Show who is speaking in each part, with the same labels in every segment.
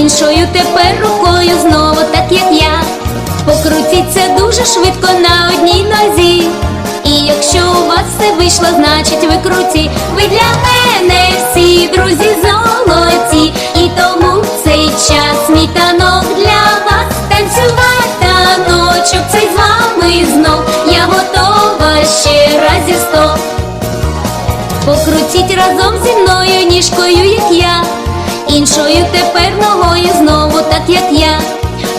Speaker 1: іншою тепер рукою знову, так як я. Покрутіться дуже швидко на одній нозі. І якщо у вас все вийшло, значить ви круті. Ви для мене всі друзі золоті. І тому в цей час мій танок для вас танцювати таночок цей з вами знов. Я готова ще разів сто. Покрутіть разом зі мною ніжкою, як я, іншою тепер ногою знову, так як я.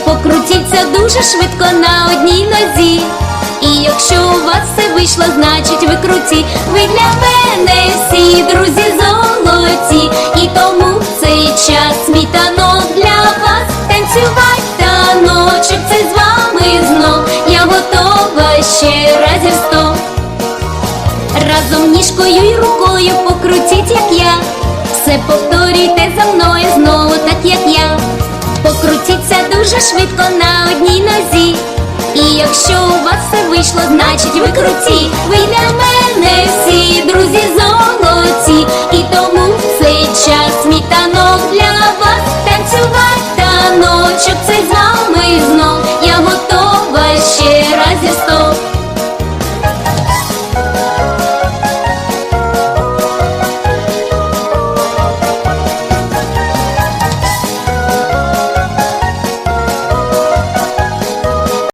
Speaker 1: Покрутіться дуже швидко на одній нозі. І якщо у вас все вийшло, значить ви круті. Ви для мене всі друзі золоті. І тому в цей час мій танок для вас танцювать таночок цей з вами знов. Я готова ще разів сто. Разом ніжкою й рукою покрутіть, як я. Все повторюйте за мною знову, так як я. Покрутіться дуже швидко на одній нозі. І якщо у вас все вийшло, значить ви круті. Ви для мене всі друзі золоті. І тому цей час мій танок для вас танцювати таночок цей